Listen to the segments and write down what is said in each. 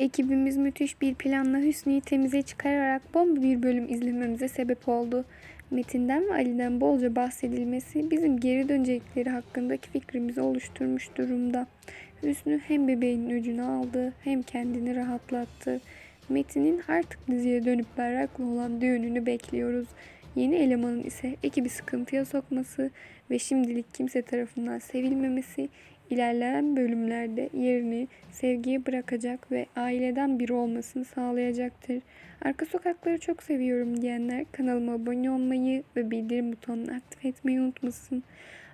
Ekibimiz müthiş bir planla Hüsnü'yü temize çıkararak bomba bir bölüm izlememize sebep oldu. Metin'den ve Ali'den bolca bahsedilmesi bizim geri dönecekleri hakkındaki fikrimizi oluşturmuş durumda. Hüsnü hem bebeğinin öcünü aldı hem kendini rahatlattı. Metin'in artık diziye dönüp berraklı olan düğününü bekliyoruz. Yeni elemanın ise ekibi sıkıntıya sokması ve şimdilik kimse tarafından sevilmemesi ilerleyen bölümlerde yerini sevgiye bırakacak ve aileden biri olmasını sağlayacaktır. Arka sokakları çok seviyorum diyenler kanalıma abone olmayı ve bildirim butonunu aktif etmeyi unutmasın.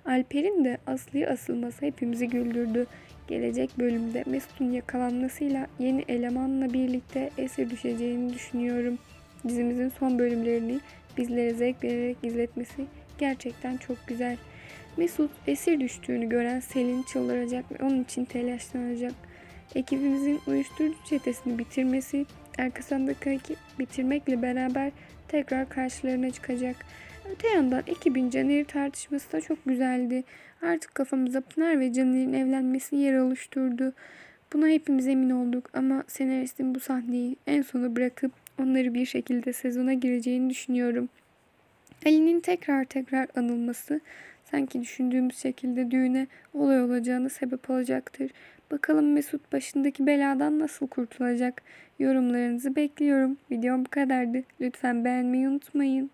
Alper'in de Aslı'ya asılması hepimizi güldürdü. Gelecek bölümde Mesut'un yakalanmasıyla yeni elemanla birlikte esir düşeceğini düşünüyorum. Dizimizin son bölümlerini bizlere zevk vererek izletmesi gerçekten çok güzel. Mesut esir düştüğünü gören Selin çıldıracak ve onun için telaşlanacak. Ekibimizin uyuşturucu çetesini bitirmesi, arkasındaki ekip bitirmekle beraber tekrar karşılarına çıkacak. Öte yandan ekibin Caner'i tartışması da çok güzeldi. Artık kafamıza Pınar ve Caner'in evlenmesi yer oluşturdu. Buna hepimiz emin olduk ama senaristin bu sahneyi en sona bırakıp onları bir şekilde sezona gireceğini düşünüyorum. Ali'nin tekrar tekrar anılması sanki düşündüğümüz şekilde düğüne olay olacağına sebep olacaktır. Bakalım Mesut başındaki beladan nasıl kurtulacak? Yorumlarınızı bekliyorum. Videom bu kadardı. Lütfen beğenmeyi unutmayın.